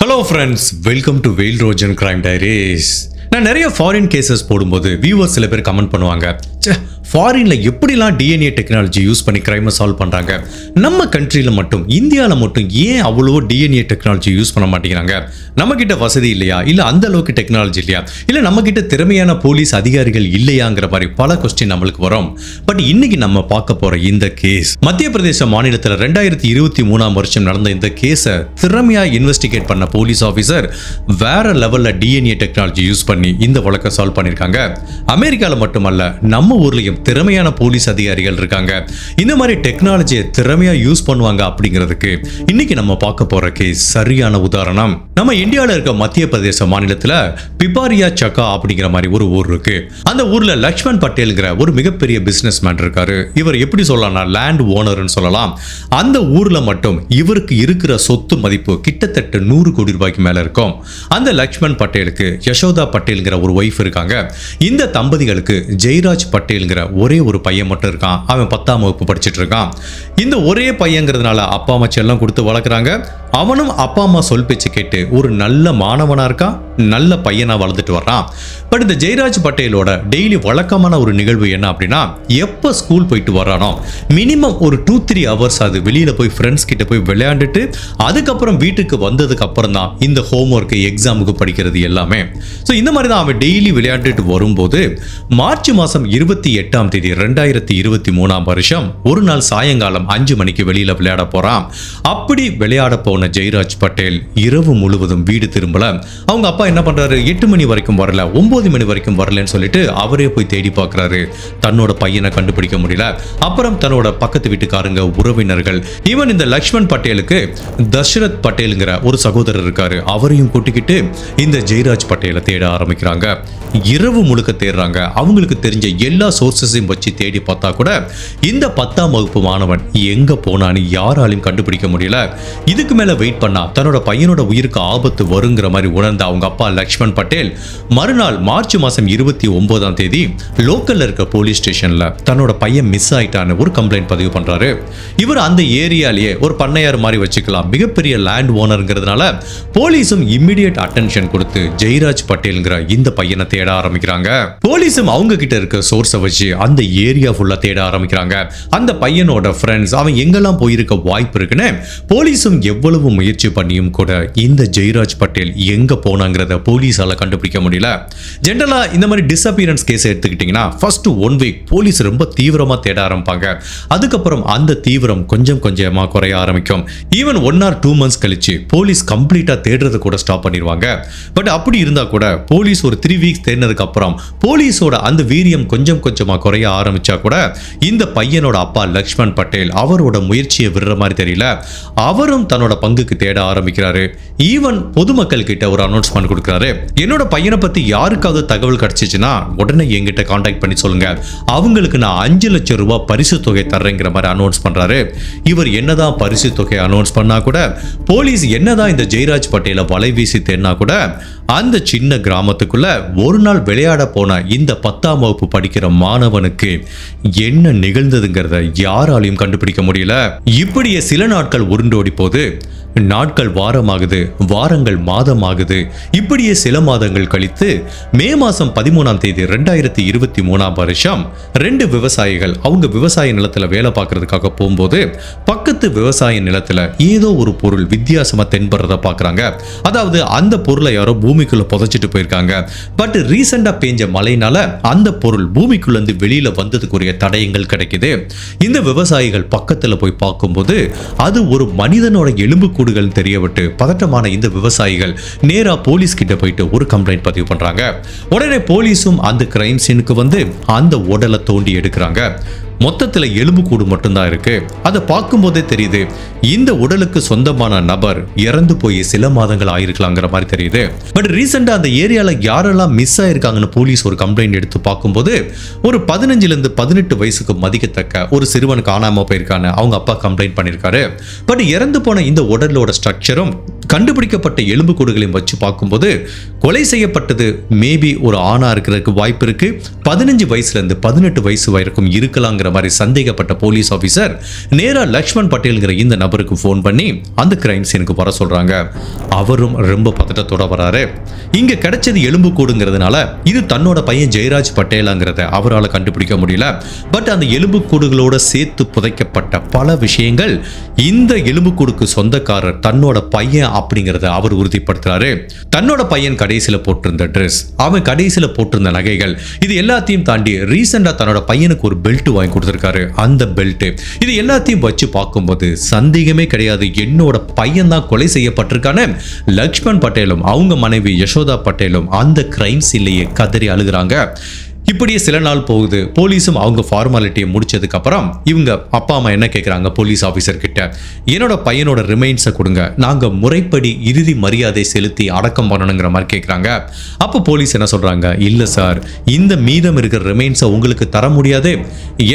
Hello friends welcome to வெயில் Rojan crime diaries நான் நிறைய ஃபாரின் கேசஸ் போடும்போது வியூவர்ஸ் சில பேர் கமெண்ட் பண்ணுவாங்க. ஃபாரின்ல எப்படிலாம் டிஎன்ஏ டெக்னாலஜி யூஸ் பண்ணி கிரைமை சால்வ் பண்றாங்க? நம்ம கண்ட்ரியில் மட்டும் இந்தியாவில் மட்டும் ஏன் அவ்வளோ டிஎன்ஏ டெக்னாலஜி யூஸ் பண்ண மாட்டேங்கிறாங்க? நம்ம கிட்ட வசதி இல்லையா? இல்ல அந்த அளவுக்கு டெக்னாலஜி இல்லையா? இல்ல நம்ம கிட்ட திறமையான போலீஸ் அதிகாரிகள் இல்லையாங்கிற மாதிரி பல கொஸ்டின் நம்மளுக்கு வரும். பட் இன்னைக்கு நம்ம பார்க்க போற இந்த கேஸ் மத்திய பிரதேச மாநிலத்தில் ரெண்டாயிரத்தி இருபத்தி மூணாம் வருஷம் நடந்த இந்த கேஸை திறமையா இன்வெஸ்டிகேட் பண்ண போலீஸ் ஆஃபீஸர் வேற லெவல்ல டிஎன்ஏ டெக்னாலஜி யூஸ் பண்ணி இந்த வழக்கை சால்வ் பண்ணிருக்காங்க. அமெரிக்கால மட்டுமல்ல நம்ம ஊர்லயும் திறமையான போலீஸ் அதிகாரிகள் இருக்காங்க. இந்த மாதிரி டெக்னாலஜியை திறமையா யூஸ் பண்ணுவாங்க அப்படிங்கிறதுக்கு இன்னைக்கு நம்ம பார்க்க போற கேஸ் சரியான உதாரணம். நம்ம இந்தியாவில் இருக்க மத்திய பிரதேச மாநிலத்தில் பிபாரியா சக்கா அப்படிங்கிற மாதிரி ஒரு ஊர் இருக்கு. அந்த ஊர்ல லக்ஷ்மண் பட்டேல்ங்கிற ஒரு மிகப்பெரிய பிசினஸ் மேன் இருக்காரு. இவர் எப்படி சொல்லலாம்னா லேண்ட் ஓனர்னு சொல்லலாம். அந்த ஊர்ல மட்டும் இவருக்கு இருக்கிற சொத்து மதிப்பு கிட்டத்தட்ட நூறு கோடி ரூபாய்க்கு மேல இருக்கும். அந்த லக்ஷ்மண் பட்டேலுக்கு யசோதா பட்டேல்ங்கிற ஒரு ஒய்ஃப் இருக்காங்க. இந்த தம்பதிகளுக்கு ஜெயராஜ் பட்டேல்ங்கிற ஒரே ஒரு பையன் மட்டும் இருக்கான். அவன் பத்தாம் வகுப்பு படிச்சுட்டு இருக்கான். இந்த ஒரே பையங்கிறதுனால அப்பா அம்மா செல்லம் கொடுத்து வளர்க்குறாங்க. அவனும் அப்பா அம்மா சொல் பேச்சு கேட்டு ஒரு நல்ல மாணவனாக இருக்கான் நல்ல பையனாக வளர்ந்துட்டு வர்றான். பட் இந்த ஜெயராஜ் பட்டேலோட டெய்லி வழக்கமான ஒரு நிகழ்வு என்ன அப்படின்னா எப்போ ஸ்கூல் போயிட்டு வரானோ மினிமம் ஒரு டூ த்ரீ ஹவர்ஸ் அது வெளியில் போய் ஃப்ரெண்ட்ஸ் கிட்ட போய் விளையாண்டுட்டு அதுக்கப்புறம் வீட்டுக்கு வந்ததுக்கு அப்புறம் தான் இந்த ஹோம் ஒர்க்கு எக்ஸாமுக்கு படிக்கிறது எல்லாமே. ஸோ இந்த மாதிரி தான் அவன் டெய்லி விளையாண்டுட்டு வரும்போது மார்ச் மாதம் இருபத்தி எட்டு எட்டாம் தேதி ரெண்டாயிரத்தி இருபத்தி மூணாம் வருஷம் ஒரு நாள் சாயங்காலம் அஞ்சு மணிக்கு வெளியில விளையாட போறான். அப்படி விளையாட போன ஜெயராஜ் பட்டேல் இரவு முழுவதும் வீடு திரும்பல. அவங்க அப்பா என்ன பண்றாரு? எட்டு மணி வரைக்கும் வரல ஒன்பது மணி வரைக்கும் வரலன்னு சொல்லிட்டு அவரே போய் தேடி பார்க்கறாரு தன்னோட பையனை கண்டுபிடிக்க முடியல. அப்புறம் தன்னோட பக்கத்து வீட்டுக்காரங்க உறவினர்கள் ஈவன் இந்த லக்ஷ்மண் பட்டேலுக்கு தசரத் பட்டேலுங்கிற ஒரு சகோதரர் இருக்காரு. அவரையும் கூட்டிக்கிட்டு இந்த ஜெயராஜ் பட்டேலை தேட ஆரம்பிக்கிறாங்க. இரவு முழுக்க தேடுறாங்க. அவங்களுக்கு தெரிஞ்ச எல்லா சோர்ஸ் ப்ராசஸையும் வச்சு தேடி பார்த்தா கூட இந்த பத்தாம் வகுப்பு மாணவன் எங்கே போனான்னு யாராலையும் கண்டுபிடிக்க முடியல. இதுக்கு மேலே வெயிட் பண்ணால் தன்னோட பையனோட உயிருக்கு ஆபத்து வருங்கிற மாதிரி உணர்ந்த அவங்க அப்பா லக்ஷ்மண் பட்டேல் மறுநாள் மார்ச் மாதம் இருபத்தி ஒன்பதாம் தேதி லோக்கலில் இருக்க போலீஸ் ஸ்டேஷனில் தன்னோட பையன் மிஸ் ஆயிட்டான்னு ஒரு கம்ப்ளைண்ட் பதிவு பண்ணுறாரு இவர் அந்த ஏரியாலேயே ஒரு பண்ணையார் மாதிரி வச்சுக்கலாம். மிகப்பெரிய லேண்ட் ஓனருங்கிறதுனால போலீஸும் இம்மிடியட் அட்டென்ஷன் கொடுத்து ஜெயராஜ் பட்டேல்ங்கிற இந்த பையனை தேட ஆரம்பிக்கிறாங்க. போலீஸும் அவங்க கிட்ட இருக்க சோர்ஸை வச்சு அந்த ஏரியா ஃபுல்லாக தேட ஆரம்பிக்கிறாங்க. அந்த பையனோட ஃப்ரெண்ட்ஸ் அவன் எங்கெல்லாம் போயிருக்க வாய்ப்பு இருக்குன்னு போலீஸும் எவ்வளவு முயற்சி பண்ணியும் கூட இந்த ஜெயராஜ் பட்டேல் எங்கே போனாங்கிறத போலீஸால் கண்டுபிடிக்க முடியல. ஜென்ரலாக இந்த மாதிரி டிஸ்அப்பியரன்ஸ் கேஸ் எடுத்துக்கிட்டிங்கன்னா ஃபஸ்ட்டு ஒன் வீக் போலீஸ் ரொம்ப தீவிரமாக தேட ஆரம்பிப்பாங்க. அதுக்கப்புறம் அந்த தீவிரம் கொஞ்சம் கொஞ்சமாக குறைய ஆரம்பிக்கும். Even one or two months கழிச்சு போலீஸ் கம்ப்ளீட்டாக தேடுறதை கூட ஸ்டாப் பண்ணிடுவாங்க. பட் அப்படி இருந்தால் கூட போலீஸ் ஒரு த்ரீ வீக்ஸ் தேடினதுக்கு அப்புறம் போலீஸோட அந்த வீரியம் கொஞ்சம் கொஞ்சமாக குறைய ஆரம்பிச்சா கூட இந்த பையனோட அப்பா லக்ஷ்மண் பட்டேல் அவரோட முயற்சியை விடுற மாதிரி தெரியல. அவரும் தன்னோட பங்குக்கு தேட ஆரம்பிக்கிறாரு. ஈவன் பொதுமக்கள் கிட்ட ஒரு அனௌன்ஸ்மெண்ட் கொடுக்குறாரு. என்னோட பையனை பத்தி யாருக்காவது தகவல் கிடைச்சிச்சுன்னா உடனே என்கிட்ட காண்டாக்ட் பண்ணி சொல்லுங்க. அவங்களுக்கு நான் அஞ்சு லட்சம் ரூபாய் பரிசு தொகை தர்றேங்கிற மாதிரி அனௌன்ஸ் பண்றாரு. இவர் என்னதான் பரிசு தொகை அனௌன்ஸ் பண்ணா கூட போலீஸ் என்னதான் இந்த ஜெயராஜ் பட்டேலை வலை வீசி தேடினா கூட அந்த சின்ன கிராமத்துக்குள்ள ஒரு நாள் விளையாட போன இந்த பத்தாம் வகுப்பு படிக்கிற மாணவனுக்கு என்ன நிகழ்ந்ததுங்கிறத யாராலையும் கண்டுபிடிக்க முடியல. இப்படியே சில நாட்கள் உருண்டோடி போது நாட்கள் வாரமாகுது வாரங்கள் மாதமாகுது. இப்படியே சில மாதங்கள் கழித்து மே மாசம் பதிமூணாம் தேதி ரெண்டாயிரத்தி இருபத்தி மூணாம் வருஷம் ரெண்டு விவசாயிகள் அவங்க விவசாய நிலத்துல வேலை பார்க்கறதுக்காக போகும்போது பக்கத்து விவசாய நிலத்துல ஏதோ ஒரு பொருள் வித்தியாசமா தென்படுறத பார்க்கறாங்க. அதாவது அந்த பொருளை யாரோ பூமிக்குள்ள புதைச்சிட்டு போயிருக்காங்க. பட் ரீசெண்டாக பெஞ்ச மழைனால அந்த பொருள் பூமிக்குள்ள இருந்து வெளியில வந்ததுக்குரிய தடயங்கள் கிடைக்குது. இந்த விவசாயிகள் பக்கத்துல போய் பார்க்கும்போது அது ஒரு மனிதனோட எலும்பு கூடுகள் தெரியவிட்டு பதட்டமான இந்த விவசாயிகள் நேரா போலீஸ் கிட்ட போயிட்டு ஒரு கம்ப்ளைண்ட் பதிவு பண்றாங்க. உடனே போலீஸும் அந்த கிரைம் சீனுக்கு வந்து அந்த உடலை தோண்டி எடுக்கிறாங்க. மொத்தத்தில் எலும்புக்கூடு மட்டும்தான் இருக்கு. அதை பார்க்கும்போதே தெரியுது இந்த உடலுக்கு சொந்தமான நபர் இறந்து போய் சில மாதங்கள் ஆயிருக்கலாங்கிற மாதிரி தெரியுது. பட் ரீசெண்டாக அந்த ஏரியால யாரெல்லாம் மிஸ் ஆயிருக்காங்கன்னு போலீஸ் ஒரு கம்ப்ளைண்ட் எடுத்து பார்க்கும்போது ஒரு பதினஞ்சுல இருந்து பதினெட்டு வயசுக்கு மதிக்கத்தக்க ஒரு சிறுவன் காணாம போயிருக்கான்னு அவங்க அப்பா கம்ப்ளைண்ட் பண்ணியிருக்காரு. பட் இறந்து போன இந்த உடலோட ஸ்ட்ரக்சரும் கண்டுபிடிக்கப்பட்ட எலும்புக்கூடுகளையும் வச்சு பார்க்கும்போது கொலை செய்யப்பட்டது மேபி ஒரு ஆணாக இருக்கிறதுக்கு வாய்ப்பு இருக்கு. பதினஞ்சு வயசுல இருந்து பதினெட்டு வயசு வரைக்கும் இருக்கலாங்கிற மாதிரி சந்தேகப்பட்ட போலீஸ் ஆபீசர் நேரா லக்ஷ்மண் பட்டேல்ங்கிற இந்த நபருக்கு ஃபோன் பண்ணி அந்த கிரைம் சீனுக்கு வர சொல்றாங்க. அவரும் ரொம்ப பதட்டத்தோட வராரு. இங்கே கிடைச்சது எலும்பு கூடுங்கிறதுனால இது தன்னோட பையன் ஜெயராஜ் பட்டேலாங்கிறத அவரால் கண்டுபிடிக்க முடியல. பட் அந்த எலும்பு கூடுகளோட சேர்த்து புதைக்கப்பட்ட பல விஷயங்கள் இந்த எலும்புக்கூடுக்கு சொந்தக்காரர் தன்னோட பையன் அப்படிங்கிறத அவர் உறுதிப்படுத்துறாரு. தன்னோட பையன் கடைசியில் போட்டிருந்த ட்ரெஸ் அவன் கடைசியில் போட்டிருந்த நகைகள் இது எல்லாத்தையும் தாண்டி ரீசெண்டாக தன்னோட பையனுக்கு ஒரு பெல்ட் வாங்கி கொடுத்துருக்காரு. அந்த பெல்ட் இது எல்லாத்தையும் வச்சு பார்க்கும்போது சந்தேகமே கிடையாது. என்னோட பையன் தான் கொலை செய்யப்பட்டிருக்கான லக்ஷ்மண் பட்டேலும் அவங்க மனைவி யசோதா பட்டேலும் அந்த கிரைம் சீன்லேயே கதறி அழுகுறாங்க. இப்படியே சில நாள் போகுது. போலீஸும் அவங்க ஃபார்மாலிட்டியை முடிச்சதுக்கு அப்புறம் இவங்க அப்பா அம்மா என்ன கேட்குறாங்க போலீஸ் ஆஃபீஸர் கிட்ட என்னோட பையனோட ரிமைன்ஸை கொடுங்க. நாங்கள் முறைப்படி இறுதி மரியாதை செலுத்தி அடக்கம் பண்ணணுங்கிற மாதிரி கேட்குறாங்க அப்போ போலீஸ் என்ன சொல்கிறாங்க இல்லை சார் இந்த மீதம் இருக்கிற ரிமைன்ஸை உங்களுக்கு தர முடியாது.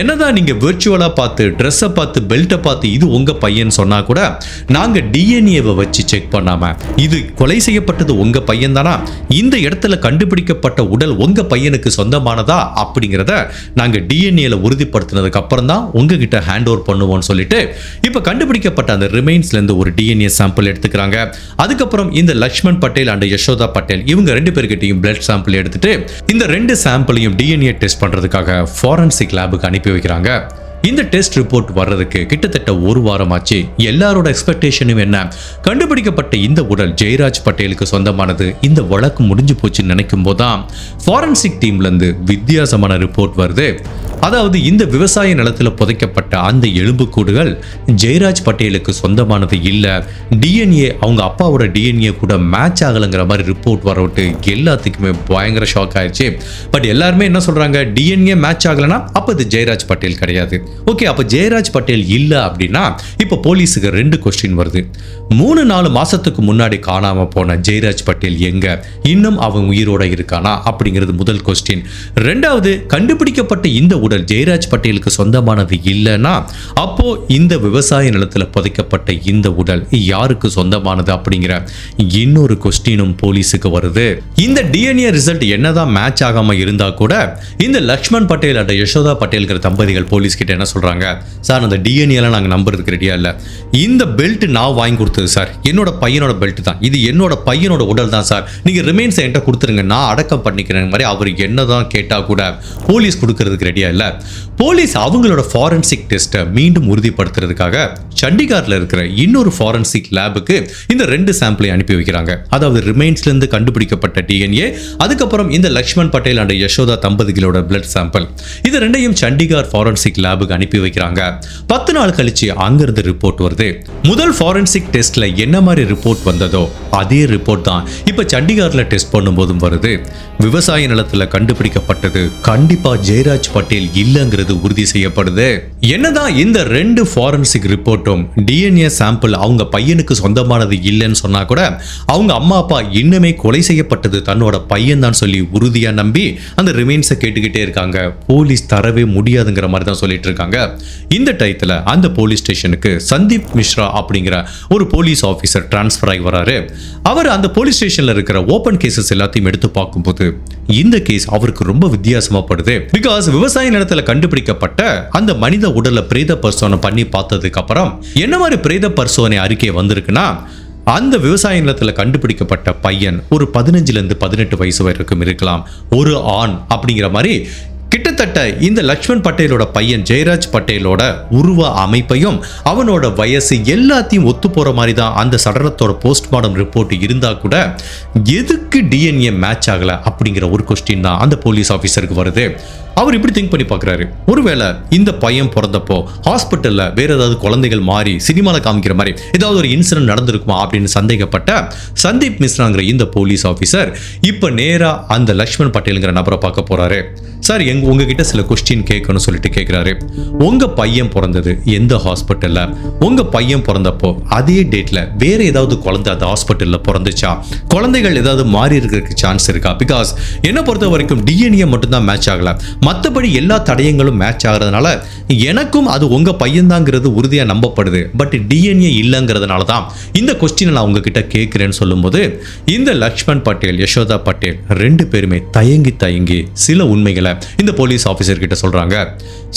என்னதான் நீங்கள் விர்ச்சுவலாக பார்த்து ட்ரெஸ்ஸை பார்த்து பெல்ட்டை பார்த்து இது உங்கள் பையன் சொன்னால் கூட நாங்கள் டிஎன்ஏவை வச்சு செக் பண்ணாமல் இது கொலை செய்யப்பட்டது உங்கள் பையன் தானா இந்த இடத்துல கண்டுபிடிக்கப்பட்ட உடல் உங்கள் பையனுக்கு சொந்தமான சொந்தமானதா அப்படிங்கிறத நாங்க டிஎன்ஏல உறுதிப்படுத்தினதுக்கு அப்புறம் தான் உங்ககிட்ட ஹேண்ட் ஓவர் பண்ணுவோம்னு சொல்லிட்டு இப்போ கண்டுபிடிக்கப்பட்ட அந்த ரிமைன்ஸ்ல இருந்து ஒரு டிஎன்ஏ சாம்பிள் எடுத்துக்கிறாங்க. அதுக்கப்புறம் இந்த லக்ஷ்மண் பட்டேல் அண்ட் யசோதா பட்டேல் இவங்க ரெண்டு பேர்கிட்டையும் பிளட் சாம்பிள் எடுத்துட்டு இந்த ரெண்டு சாம்பிளையும் டிஎன்ஏ டெஸ்ட் பண்றதுக்காக ஃபாரன்சிக் லேபுக்கு அனுப்பி வைக்கிறாங்க. இந்த டெஸ்ட் ரிப்போர்ட் வர்றதுக்கு கிட்டத்தட்ட ஒரு வாரமாச்சு. எல்லாரோட எக்ஸ்பெக்டேஷனும் என்ன? கண்டுபிடிக்கப்பட்ட இந்த உடல் ஜெயராஜ் பட்டேலுக்கு சொந்தமானது. இந்த வழக்கு முடிஞ்சு போச்சுன்னு நினைக்கும் போதுதான் ஃபாரன்சிக் டீம்ல இருந்து வித்தியாசமான ரிப்போர்ட் வருது. அதாவது இந்த விவசாய நிலத்துல புதைக்கப்பட்ட அந்த எலும்புக்கூடுகள் ஜெயராஜ் பட்டேலுக்கு சொந்தமானது இல்லை. டிஎன்ஏ அவங்க அப்பாவோட டிஎன்ஏ கூட மேட்ச் ஆகலைங்கிற மாதிரி ரிப்போர்ட் வரவிட்டு எல்லாத்துக்குமே பயங்கர ஷாக் ஆயிடுச்சு பட் எல்லாருமே என்ன சொல்றாங்க? டிஎன்ஏ மேட்ச் ஆகலைன்னா அப்போ இது ஜெயராஜ் பட்டேல் கிடையாது. ஓகே அப்போ ஜெயராஜ் பட்டேல் இல்ல அப்படின்னா இப்போ போலீஸுக்கு ரெண்டு கொஸ்டின் வருது. மூணு நாலு மாசத்துக்கு முன்னாடி காணாமல் போன ஜெயராஜ் பட்டேல் எங்க? இன்னும் அவன் உயிரோட இருக்கானா? அப்படிங்கிறது முதல் கொஸ்டின் ரெண்டாவது கண்டுபிடிக்கப்பட்ட இந்த உடல் ஜெயராஜ் பட்டேலுக்கு சொந்தமானது இல்லைன்னா அப்போ இந்த விவசாய நிலத்துல புதைக்கப்பட்ட இந்த உடல் யாருக்கு சொந்தமானது அப்படிங்கிற இன்னொரு கொஸ்டினும் போலீஸுக்கு வருது. இந்த டிஎன்ஏ ரிசல்ட் என்னதான் மேட்ச் ஆகாம இருந்தா கூட இந்த லக்ஷ்மண் பட்டேல் அண்ட் யசோதா பட்டேல்கிற தம்பதிகள் போலீஸ் கிட்ட என்ன சொல்றாங்க? சார் அந்த டிஎன்ஏல நாங்க நம்புறதுக்கு ரெடியா இல்ல. இந்த பெல்ட் நான் வாங்கி கொடுத்தது சார். என்னோட பையனோட பெல்ட் தான். இது என்னோட பையனோட உடல் தான் சார். நீங்க ரிமைன்ஸ் என்கிட்ட கொடுத்துருங்க. நான் அடக்கம் பண்ணிக்கிறேன். மாதிரி அவர் என்னதான் கேட்டா கூட போலீஸ் கொடுக்கறதுக்கு ரெடியா இல்ல. போலீஸ் அவங்களோட ஃபாரன்சிக் டெஸ்ட்டை மீண்டும் உறுதிப்படுத்துறதுக்காக சண்டிகார்ல இருக்கிற இன்னொரு ஃபாரன்சிக் லேபுக்கு இந்த ரெண்டு சாம்பிளை அனுப்பி வைக்கிறாங்க. அதாவது ரிமைன்ஸ்ல இருந்து கண்டுபிடிக்கப்பட்ட டிஎன்ஏ அதுக்கப்புறம் இந்த லக்ஷ்மண் பட்டேல் அண்ட் யசோதா தம்பதிகளோட பிளட் சாம்பிள் இது ரெண்டையும் சண்டிகார் ஃபாரன்சிக் லேபுக்கு அனுப்பி வைக்கிறாங்க. பத்து நாள் கழிச்சு அங்கிருந்து ரிப்போர்ட் வருது. முதல் ஃபாரன்சிக் டெஸ்ட்ல என்ன மாதிரி ரிப்போர்ட் வந்ததோ அதே ரிப்போர்ட் தான் இப்ப சண்டிகார்ல டெஸ்ட் பண்ணும்போதும் வருது. விவசாய நிலத்துல கண்டுபிடிக்கப்பட்டது கண்டிப்பா ஜெயராஜ் பட்டேல் இல்லைங்கிறது உறுதி செய்யப்படுது. என்னதான் இந்த ரெண்டு ஃபாரன்சிக் ரிப்போர்ட்டும் டிஎன்ஏ சாம்பிள் அவங்க பையனுக்கு சொந்தமானது இல்லைன்னு சொன்னா கூட அவங்க அம்மா அப்பா இன்னுமே கொலை செய்யப்பட்டது தன்னோட பையன் தான் சொல்லி உறுதியா நம்பி அந்த ரிமைன்ஸை கேட்டுக்கிட்டே இருக்காங்க. போலீஸ் தரவே முடியாதுங்கிற மாதிரி தான் சொல்லிட்டு இருக்காங்க. இந்த டயத்தில் அந்த போலீஸ் ஸ்டேஷனுக்கு சந்தீப் மிஸ்ரா அப்படிங்கிற ஒரு போலீஸ் ஆஃபீஸர் டிரான்ஸ்ஃபர் ஆகி வராரு. அவர் அந்த போலீஸ் ஸ்டேஷன்ல இருக்கிற ஓப்பன் கேசஸ் எல்லாத்தையும் எடுத்து பார்க்கும்போது இந்த கேஸ் அவருக்கு ரொம்ப வித்தியாசமா படுது. பிகாஸ் விவசாய நிலத்துல கண்டுபிடிக்கப்பட்ட அந்த மனித உடலை பிரேத பரிசோதனை பண்ணி பார்த்ததுக்கு அப்புறம் என்ன மாதிரி பிரேத பரிசோதனை அறிக்கை வந்திருக்குன்னா அந்த விவசாய நிலத்தில் கண்டுபிடிக்கப்பட்ட பையன் ஒரு பதினஞ்சுலேருந்து பதினெட்டு வயசு வரைக்கும் இருக்கலாம். ஒரு ஆண் அப்படிங்கிற மாதிரி கிட்டத்தட்ட இந்த லக்ஷ்மண் பட்டேலோட பையன் ஜெயராஜ் பட்டேலோட உருவ அமைப்பையும் அவனோட வயசு எல்லாத்தையும் ஒத்து போற மாதிரி தான் அந்த சடலத்தோட போஸ்ட்மார்டம் ரிப்போர்ட் இருந்தா கூட எதுக்கு டிஎன்ஏ மேட்ச் ஆகல அப்படிங்கிற ஒரு கொஸ்டின் தான் அந்த போலீஸ் ஆஃபீஸருக்கு வருது. அவர் இப்படி திங்க் பண்ணி பார்க்குறாரு. ஒருவேளை இந்த பையன் பிறந்தப்போ ஹாஸ்பிட்டலில் வேற ஏதாவது குழந்தைகள் மாறி சினிமாவில் காமிக்கிற மாதிரி ஏதாவது ஒரு இன்சிடென்ட் நடந்திருக்குமா அப்படின்னு சந்தேகப்பட்ட சந்தீப் மிஸ்ராங்கிற இந்த போலீஸ் ஆஃபீஸர் இப்போ நேராக அந்த லக்ஷ்மண் பட்டேலுங்கிற நபரை பார்க்க போகிறாரு சார் எங்க உங்க உங்ககிட்ட சில கொஸ்டின் கேட்கணும்னு சொல்லிட்டு கேட்குறாரு உங்க பையன் பிறந்தது எந்த ஹாஸ்பிட்டலில் உங்க பையன் பிறந்தப்போ அதே டேட்டில் வேறு ஏதாவது குழந்தை அந்த ஹாஸ்பிட்டலில் பிறந்துச்சா? குழந்தைகள் ஏதாவது மாறி இருக்கிறதுக்கு சான்ஸ் இருக்கா? பிகாஸ் என்னை பொறுத்த வரைக்கும் டிஎன்ஏ மட்டும்தான் மேட்ச் ஆகல. மற்றபடி எல்லா தடயங்களும் மேட்ச் ஆகிறதுனால எனக்கும் அது உங்க பையன்தாங்கிறது உறுதியா நம்பப்படுது. பட் டிஎன்ஏ இல்லைங்கிறதுனால தான் இந்த கொஸ்டினை நான் உங்ககிட்ட கேட்குறேன்னு சொல்லும்போது இந்த லக்ஷ்மண் பட்டேல் யசோதா பட்டேல் ரெண்டு பேருமே தயங்கி தயங்கி சில உண்மைகளை இந்த போலீஸ் போலீஸ் ஆஃபீஸர்கிட்ட சொல்றாங்க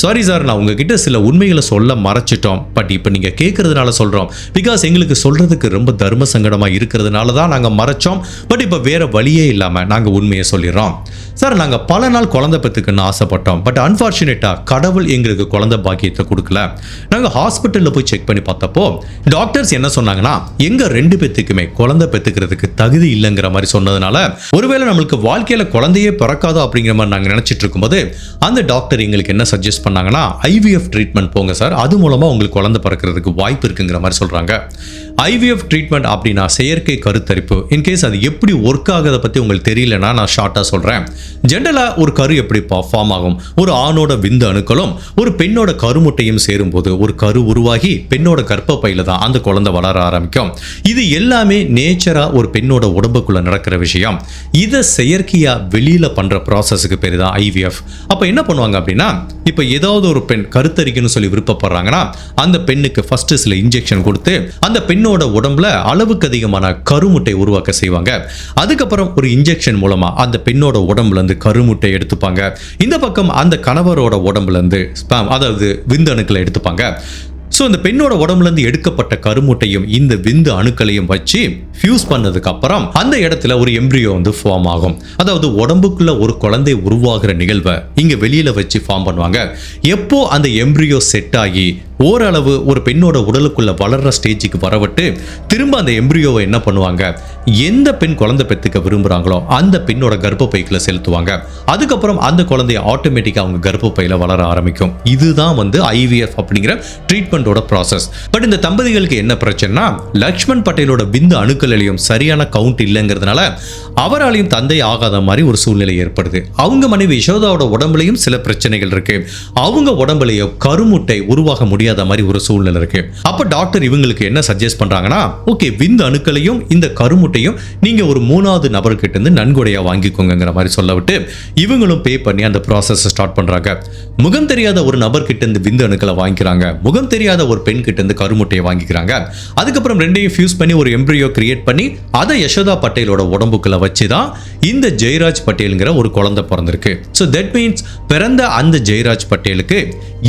சாரி சார் நான் உங்ககிட்ட சில உண்மைகளை சொல்ல மறைச்சிட்டோம். பட் இப்போ நீங்க கேட்கறதுனால சொல்றோம். பிகாஸ் எங்களுக்கு சொல்றதுக்கு ரொம்ப தர்ம சங்கடமா இருக்கிறதுனால தான் நாங்க மறைச்சோம். பட் இப்போ வேற வழியே இல்லாம நாங்க உண்மையை சொல்லிடுறோம். சார் நாங்க பல நாள் குழந்தை பெற்றுக்குன்னு ஆசைப்பட்டோம். பட் அன்ஃபார்ச்சுனேட்டாக கடவுள் எங்களுக்கு குழந்தை பாக்கியத்தை கொடுக்கல. நாங்க ஹாஸ்பிட்டலில் போய் செக் பண்ணி பார்த்தப்போ டாக்டர்ஸ் என்ன சொன்னாங்கன்னா எங்க ரெண்டு பேத்துக்குமே குழந்தை பெற்றுக்கிறதுக்கு தகுதி இல்லைங்கிற மாதிரி சொன்னதுனால ஒருவேளை நம்மளுக்கு வாழ்க்கையில குழந்தையே பிறக்காதோ? அப்படிங்கிற மாதிரி நாங்க நினைச்சிட்டு இருக்கும்போது அந்த டாக்டர் எங்களுக்கு என்ன சஜஸ்ட் பண்ணாங்கன்னா ஐவிஎஃப் ட்ரீட்மெண்ட் போங்க சார். அது மூலமாக உங்களுக்கு குழந்தை பிறக்கிறதுக்கு வாய்ப்பு இருக்குங்கிற மாதிரி சொல்றாங்க. ஐவிஎஃப் ட்ரீட்மெண்ட் அப்படின்னா செயற்கை கருத்தரிப்பு. இன்கேஸ் அது எப்படி ஒர்க் ஆகுதை பற்றி உங்களுக்கு தெரியலனா நான் ஷார்ட்டாக சொல்கிறேன் ஜென்ரலாக ஒரு கரு எப்படி ஃபார்ம் ஆகும்? ஒரு ஆணோட விந்து அணுக்களும் ஒரு பெண்ணோட கருமுட்டையும் சேரும்போது ஒரு கரு உருவாகி பெண்ணோட கர்ப்பப்பையில தான் அந்த குழந்தை வளர ஆரம்பிக்கும். இது எல்லாமே நேச்சராக ஒரு பெண்ணோட உடம்புக்குள்ள நடக்கிற விஷயம். இதை செயற்கையாக வெளியில் பண்ணுற ப்ராசஸுக்கு பேர் தான் ஐவிஎஃப் அப்போ என்ன பண்ணுவாங்க அப்படின்னா இப்போ ஏதாவது ஒரு பெண் கருத்தரிக்கணும்னு சொல்லி விருப்பப்படுறாங்கன்னா அந்த பெண்ணுக்கு ஃபர்ஸ்ட் சில இன்ஜெக்ஷன் கொடுத்து அந்த பெண்ணோட உடம்புல அளவுக்கு அதிகமான கருமுட்டை உருவாக்க செய்வாங்க. அதுக்கப்புறம் ஒரு இன்ஜெக்ஷன் மூலமா அந்த பெண்ணோட உடம்புல இருந்து கருமுட்டை எடுத்துப்பாங்க. இந்த பக்கம் அந்த கணவரோட உடம்புல இருந்து ஸ்பேம் அதாவது விந்தணுக்களை எடுத்துப்பாங்க. ஸோ இந்த பெண்ணோட உடம்புல இருந்து எடுக்கப்பட்ட கருமுட்டையும் இந்த விந்து அணுக்களையும் வச்சு ஃபியூஸ் பண்ணதுக்கு அப்புறம் அந்த இடத்துல ஒரு எம்ப்ரியோ வந்து ஃபார்ம் ஆகும். அதாவது உடம்புக்குள்ள ஒரு குழந்தை உருவாகிற நிகழ்வை இங்க வெளியில வச்சு ஃபார்ம் பண்ணுவாங்க. எப்போ அந்த எம்ப்ரியோ செட் ஆகி ஓரளவு ஒரு பெண்ணோட உடலுக்குள்ள வளர்ற ஸ்டேஜுக்கு வரவிட்டு திரும்ப அந்த எம்ப்ரியோவை என்ன பண்ணுவாங்க? எந்த பெண் குழந்தை பெற்றுக்க விரும்புறாங்களோ அந்த பெண்ணோட கர்ப்பப்பைக்குள்ள செலுத்துவாங்க. அதுக்கப்புறம் அந்த குழந்தைய ஆட்டோமேட்டிக்காக அவங்க கர்ப்பப்பையில வளர ஆரம்பிக்கும். இதுதான் வந்து ஐவிஎஃப் அப்படிங்கிற ட்ரீட்மெண்ட்டோட ப்ராசஸ் பட் இந்த தம்பதிகளுக்கு என்ன பிரச்சனைனா லக்ஷ்மண் பட்டேலோட விந்து அணுக்களையும் சரியான கவுண்ட் இல்லைங்கிறதுனால அவராலையும் தந்தை ஆகாத மாதிரி ஒரு சூழ்நிலை ஏற்படுது. அவங்க மனைவி யசோதாவோட உடம்புலையும் சில பிரச்சனைகள் இருக்கு. அவங்க உடம்புலயோ கருமுட்டை உருவாக முடியாது முடியாத மாதிரி ஒரு சூழ்நிலை இருக்கு. அப்ப டாக்டர் இவங்களுக்கு என்ன சஜஸ்ட் பண்றாங்கன்னா ஓகே விந்து அணுக்களையும் இந்த கருமுட்டையும் நீங்க ஒரு மூணாவது நபர்கிட்ட இருந்து நன்கொடையா வாங்கிக்கோங்கிற மாதிரி சொல்ல விட்டு இவங்களும் பே பண்ணி அந்த ப்ராசஸ் ஸ்டார்ட் பண்றாங்க. முகம் தெரியாத ஒரு நபர்கிட்ட இருந்து விந்து அணுக்களை வாங்கிக்கிறாங்க. முகம் தெரியாத ஒரு பெண் கிட்ட இருந்து கருமுட்டையை வாங்கிக்கிறாங்க. அதுக்கப்புறம் ரெண்டையும் ஃபியூஸ் பண்ணி ஒரு எம்ப்ரியோ கிரியேட் பண்ணி அதை யசோதா பட்டேலோட உடம்புக்குள்ள வச்சு தான் இந்த ஜெயராஜ் பட்டேலுங்கிற ஒரு குழந்தை பிறந்திருக்கு. ஸோ தட் மீன்ஸ் பிறந்த அந்த ஜெயராஜ் பட்டேலுக்கு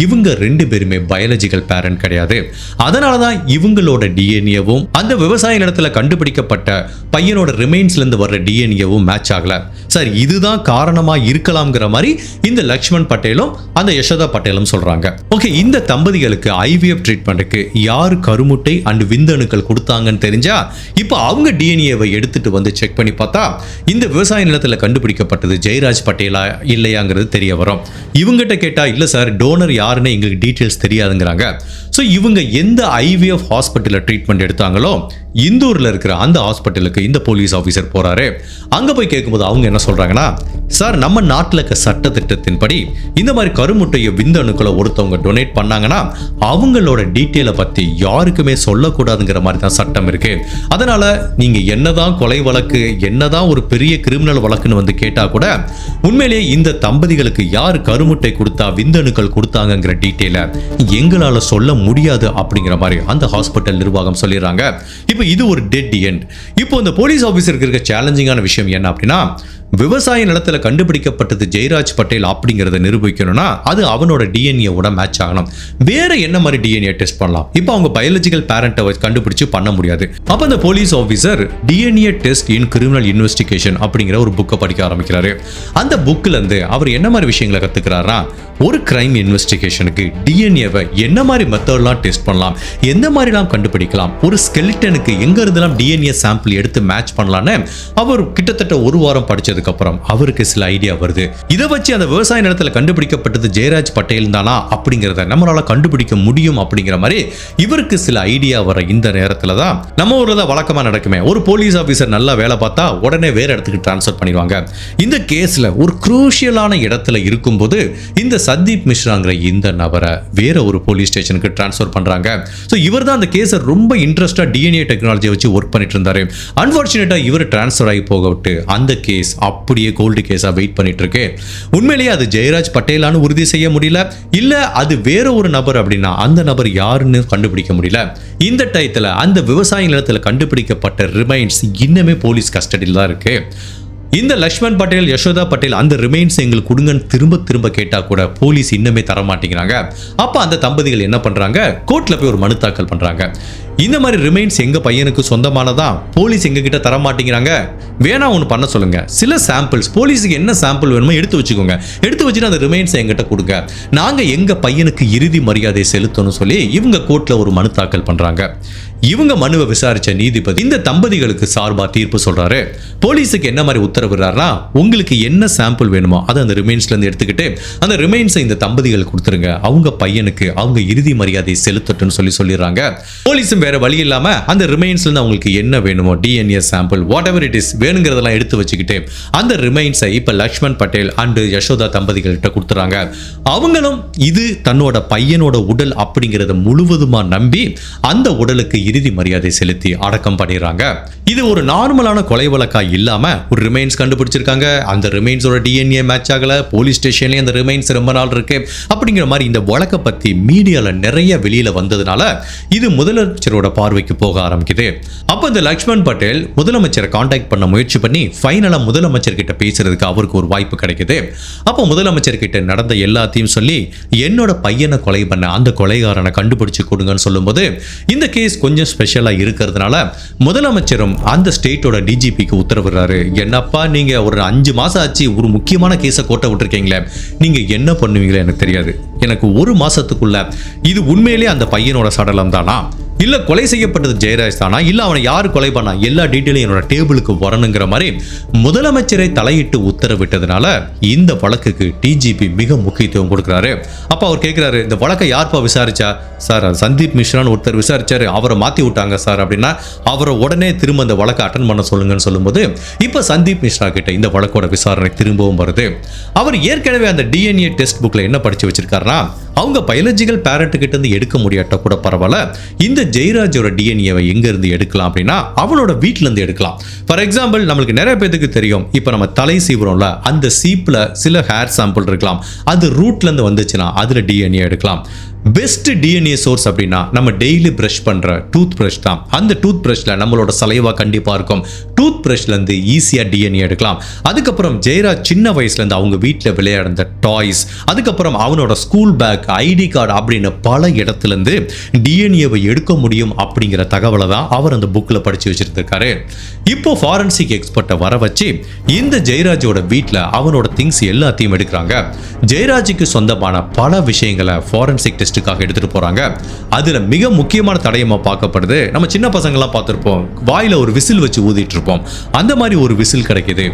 இவங்க ரெண்டு பேருமே பயாலஜி பயாலஜிக்கல் பேரண்ட் கிடையாது. அதனால தான் இவங்களோட டிஎன்ஏவும் அந்த விவசாய நிலத்துல கண்டுபிடிக்கப்பட்ட பையனோட ரிமைன்ஸ்லேருந்து வர்ற டிஎன்ஏவும் மேட்ச் ஆகல. சார் இதுதான் காரணமா இருக்கலாம்ங்கிற மாதிரி இந்த லக்ஷ்மண் பட்டேலும் அந்த யசோதா பட்டேலும் சொல்கிறாங்க ஓகே இந்த தம்பதிகளுக்கு ஐவிஎஃப் ட்ரீட்மெண்ட்டுக்கு யார் கருமுட்டை அண்ட் விந்தணுக்கள் கொடுத்தாங்கன்னு தெரிஞ்சா இப்போ அவங்க டிஎன்ஏவை எடுத்துட்டு வந்து செக் பண்ணி பார்த்தா இந்த விவசாய நிலத்துல கண்டுபிடிக்கப்பட்டது ஜெயராஜ் பட்டேலா இல்லையாங்கிறது தெரிய வரும். இவங்ககிட்ட கேட்டா இல்ல சார் டோனர் யாருன்னு எங்களுக்கு டீட்டெயில்ஸ் தெரியாதுங்கிறாங்க. Lah kan. ஸோ இவங்க எந்த ஐவிஎஃப் ஹாஸ்பிட்டலில் ட்ரீட்மெண்ட் எடுத்தாங்களோ இந்தூரில் இருக்கிற அந்த ஹாஸ்பிட்டலுக்கு இந்த போலீஸ் ஆஃபீஸர் போறாரு. அங்கே போய் கேட்கும்போது அவங்க என்ன சொல்றாங்கன்னா சார் நம்ம நாட்டில் இருக்க சட்ட திட்டத்தின்படி இந்த மாதிரி கருமுட்டைய விந்தணுக்களை ஒருத்தவங்க டொனேட் பண்ணாங்கன்னா அவங்களோட டீட்டெயிலை பற்றி யாருக்குமே சொல்லக்கூடாதுங்கிற மாதிரி தான் சட்டம் இருக்கு. அதனால் நீங்கள் என்னதான் கொலை வழக்கு என்னதான் ஒரு பெரிய கிரிமினல் வழக்குன்னு வந்து கேட்டால் கூட உண்மையிலேயே இந்த தம்பதிகளுக்கு யார் கருமுட்டை கொடுத்தா விந்தணுக்கள் கொடுத்தாங்கங்கிற டீட்டெயிலை எங்களால் சொல்ல முடியாது அப்படிங்கிற மாதிரி அந்த ஹாஸ்பிட்டல் நிர்வாகம் சொல்லிடுறாங்க. இப்போ இது ஒரு டெட் எண்ட் இப்போ இந்த போலீஸ் ஆஃபீஸருக்கு இருக்க சேலஞ்சிங்கான விஷயம் என்ன அப்படின்னா விவசாய நிலத்துல கண்டுபிடிக்கப்பட்டது ஜெயராஜ் பட்டேல் அப்படிங்கிறத நிரூபிக்கணும்னா அது அவனோட டிஎன்ஏவோட மேட்ச் ஆகணும். வேற என்ன மாதிரி டிஎன்ஏ டெஸ்ட் பண்ணலாம்? இப்போ அவங்க பயாலஜிக்கல் பேரண்ட்டை கண்டுபிடிச்சு பண்ண முடியாது. அப்போ அந்த police officer DNA test in criminal investigation அப்படிங்கிற ஒரு புக்கை படிக்க ஆரம்பிக்கிறாரு. அந்த புக்கில் இருந்து அவர் என்ன மாதிரி விஷயங்களை கத்துக்கிறாரா ஒரு கிரைம் இன்வெஸ்டிகேஷனுக்கு டிஎன்ஏவை என்ன மாதிரி மெத்தட்லாம் டெஸ்ட் பண்ணலாம்? எந்த மாதிரிலாம் கண்டுபிடிக்கலாம்? ஒரு ஸ்கெலிட்டனுக்கு எங்க இருந்தெல்லாம் டிஎன்ஏ சாம்பிள் எடுத்து மேட்ச் பண்ணலான்னு அவர் கிட்டத்தட்ட ஒரு வாரம் படிச்சதுக்கு முடிச்சதுக்கு அப்புறம் அவருக்கு சில ஐடியா வருது. இதை வச்சு அந்த விவசாய நிலத்துல கண்டுபிடிக்கப்பட்டது ஜெயராஜ் பட்டேல் தானா? அப்படிங்கிறத நம்மளால கண்டுபிடிக்க முடியும் அப்படிங்கிற மாதிரி இவருக்கு சில ஐடியா வர இந்த நேரத்தில் தான் நம்ம ஊரில் தான் வழக்கமா நடக்குமே. ஒரு போலீஸ் ஆஃபீஸர் நல்லா வேலை பார்த்தா உடனே வேற இடத்துக்கு டிரான்ஸ்ஃபர் பண்ணிடுவாங்க. இந்த கேஸ்ல ஒரு குரூஷியலான இடத்துல இருக்கும்போது இந்த சந்தீப் மிஸ்ராங்கிற இந்த நபரை வேற ஒரு போலீஸ் ஸ்டேஷனுக்கு டிரான்ஸ்ஃபர் பண்றாங்க. ஸோ இவர் தான் அந்த கேஸை ரொம்ப இன்ட்ரெஸ்டாக டிஎன்ஏ டெக்னாலஜியை வச்சு ஒர்க் பண்ணிட்டு இருந்தார். அன்ஃபார்ச்சுனேட்டாக இவர் டிரான்ஸ்ஃபர் ஆகி போக விட்டு அந்த கேஸ் அப்படியே கோல்டு கேஸா வெயிட் பண்ணிட்டு இருக்கு உண்மையிலேயே அது ஜெயராஜ் பட்டேலான்னு உறுதி செய்ய முடியல. இல்லை அது வேற ஒரு நபர் அப்படின்னா அந்த நபர் யாருன்னு கண்டுபிடிக்க முடியல. இந்த டயத்தில் அந்த விவசாய நிலத்தில் கண்டுபிடிக்கப்பட்ட ரிமைன்ஸ் இன்னுமே போலீஸ் கஸ்டடியில் தான் இருக்கு. இந்த லக்ஷ்மண் பட்டேல் யசோதா பட்டேல் அந்த ரிமைன்ஸ் எங்களுக்கு கொடுங்கன்னு திரும்ப திரும்ப கேட்டா கூட போலீஸ் இன்னுமே தர மாட்டேங்கிறாங்க அப்ப அந்த தம்பதிகள் என்ன பண்றாங்க? கோர்ட்ல போய் ஒரு மனு தாக்கல் பண்றாங்க. இந்த மாதிரி ரிமைன்ஸ் எங்க பையனுக்கு சொந்தமானதா? போலீஸ் எங்க கிட்ட தர மாட்டேங்கிறாங்க வேணா ஒன்று பண்ண சொல்லுங்க. சில சாம்பிள்ஸ் போலீஸுக்கு என்ன சாம்பிள் வேணுமோ எடுத்து வச்சுக்கோங்க. எடுத்து வச்சுட்டு அந்த ரிமைன்ஸ் எங்கிட்ட கொடுங்க. நாங்க எங்க பையனுக்கு இறுதி மரியாதை செலுத்தணும்னு சொல்லி இவங்க கோர்ட்ல ஒரு மனு தாக்கல் பண்றாங்க. இவங்க மனுவை விசாரிச்ச நீதிபதி இந்த தம்பதிகளுக்கு சார்பா தீர்ப்பு சொல்றாரு. போலீஸுக்கு என்ன மாதிரி உத்தரவிடுறாருன்னா உங்களுக்கு என்ன சாம்பிள் வேணுமோ அதை அந்த ரிமைன்ஸ்ல இருந்து எடுத்துக்கிட்டு அந்த ரிமைன்ஸை இந்த தம்பதிகள் கொடுத்துருங்க. அவங்க பையனுக்கு அவங்க இறுதி மரியாதை செலுத்தட்டும்னு சொல்லி சொல்லிடுறாங்க. போலீஸும் வேற வழி இல்லாம அந்த ரிமைன்ஸ்ல இருந்து அவங்களுக்கு என்ன வேணுமோ DNA sample whatever it is வேணுங்கிறதெல்லாம் எடுத்து வச்சுக்கிட்டு அந்த ரிமைன்ஸை இப்ப லக்ஷ்மண் பட்டேல் அண்டு யசோதா தம்பதிகள்கிட்ட கொடுத்துறாங்க. அவங்களும் இது தன்னோட பையனோட உடல் அப்படிங்கிறத முழுவதுமா நம்பி அந்த உடலுக்கு இறுதி மரியாதை செலுத்தி அடக்கம் பண்ணிடுறாங்க. இது ஒரு நார்மலான கொலை வழக்கா இல்லாம ஒரு ரிமைன்ஸ் கண்டுபிடிச்சிருக்காங்க. அந்த ரிமைன்ஸோட டிஎன்ஏ மேட்ச் ஆகல. போலீஸ் ஸ்டேஷன்லயே அந்த ரிமைன்ஸ் ரொம்ப நாள் இருக்கு. அப்படிங்கிற மாதிரி இந்த வழக்கை பத்தி மீடியால நிறைய வெளியில வந்ததுனால இது முதலமைச்சரோட பார்வைக்கு போக ஆரம்பிக்குது. அப்ப இந்த லக்ஷ்மண் பட்டேல் முதலமைச்சரை காண்டாக்ட் பண்ண முயற்சி பண்ணி ஃபைனலா முதலமைச்சர் கிட்ட பேசுறதுக்கு அவருக்கு ஒரு வாய்ப்பு கிடைக்குது. அப்போ முதலமைச்சர் கிட்ட நடந்த எல்லாத்தையும் சொல்லி என்னோட பையனை கொலை பண்ண அந்த கொலைகாரனை கண்டுபிடிச்சு கொடுங்கன்னு சொல்லும்போது இந்த கேஸ் கொஞ்சம் ஸ்பெஷலா இருக்கிறதுனால முதலமைச்சரும் அந்த ஸ்டேட்டோட டிஜிபிக்கு உத்தரவிடுறாரு. என்னப்பா நீங்க ஒரு அஞ்சு மாசம் ஆச்சு ஒரு முக்கியமான கேஸை கோட்டை விட்டுருக்கீங்களே நீங்க என்ன பண்ணுவீங்களோ எனக்கு தெரியாது. எனக்கு ஒரு மாசத்துக்குள்ள இது உண்மையிலே அந்த பையனோட சடலம் தானா இல்ல கொலை செய்யப்பட்டது ஜெயராஜ் தானா? இல்ல அவனை யார் கொலை பண்ணா? எல்லா டீட்டெயிலும் என்னோட டேபிளுக்கு வரணுங்கிற மாதிரி முதலமைச்சரை தலையிட்டு உத்தரவிட்டதுனால இந்த வழக்குக்கு டிஜிபி மிக முக்கியத்துவம் கொடுக்குறாரு. அப்ப அவர் கேட்கிறாரு இந்த வழக்கை யார்ப்பா விசாரிச்சா? சார் சந்தீப் மிஸ்ரான்னு ஒருத்தர் விசாரிச்சாரு. அவரை மாத்தி விட்டாங்க சார் அப்படின்னா அவரை உடனே திரும்ப அந்த வழக்கை அட்டன் பண்ண சொல்லுங்கன்னு சொல்லும்போது இப்ப சந்தீப் மிஸ்ரா கிட்ட இந்த வழக்கோட விசாரணை திரும்பவும் வருது. அவர் ஏற்கனவே அந்த டிஎன்ஏ டெஸ்ட் புக்ல என்ன படிச்சு வச்சிருக்காருன்னா அவங்க பயாலஜிக்கல் பேரண்ட் கிட்ட இருந்து எடுக்க முடியாட்ட கூட பரவாயில்ல. இந்த ஜெயராஜோட டிஎன்ஏவை எங்க இருந்து எடுக்கலாம் அப்படின்னா அவனோட வீட்ல இருந்து எடுக்கலாம். ஃபார் எக்ஸாம்பிள் நம்மளுக்கு நிறைய பேத்துக்கு தெரியும். இப்போ நம்ம தலை சீவுறோம்ல அந்த சீப்ல சில ஹேர் சாம்பிள் இருக்கலாம். அது ரூட்ல இருந்து வந்துச்சுன்னா அதுல டிஎன்ஏ எடுக்கலாம். பெஸ்ட் டிஎன்ஏ சோர்ஸ் அப்படின்னா நம்ம டெய்லி ப்ரஷ் பண்ணுற டூத் பிரஷ் தான். அந்த டூத் பிரஷ்ல நம்மளோட சலைவா கண்டிப்பாக இருக்கும். டூத் பிரஷ்ல இருந்து டிஎன்ஏ எடுக்கலாம். அதுக்கப்புறம் ஜெயராஜ் சின்ன வயசுல இருந்து அவங்க வீட்டில் விளையாடுற டாய்ஸ் அதுக்கப்புறம் அவனோட ஸ்கூல் பேக் ஐடி கார்டு அப்படின்னு பல இடத்துல இருந்து டிஎன்ஏவை எடுக்க முடியும் அப்படிங்கிற தகவலை தான் அவர் அந்த புக்கில் படிச்சு வச்சிருந்திருக்காரு. இப்போ ஃபாரன்சிக் எக்ஸ்பர்ட்டை வர வச்சு இந்த ஜெயராஜோட வீட்டில் அவனோட திங்ஸ் எல்லாத்தையும் எடுக்கிறாங்க. ஜெயராஜுக்கு சொந்தமான பல விஷயங்களை ஃபாரன்சிக் டெஸ்ட்டுக்காக எடுத்துகிட்டு போகிறாங்க அதில் மிக முக்கியமான தடயமாக பார்க்கப்படுது. நம்ம சின்ன பசங்களாம் பார்த்துருப்போம். வாயில் ஒரு விசில் வச்சு ஊதிட்டு இருப்போம். அந்த மாதிரி ஒரு விசில் கிடைக்குது.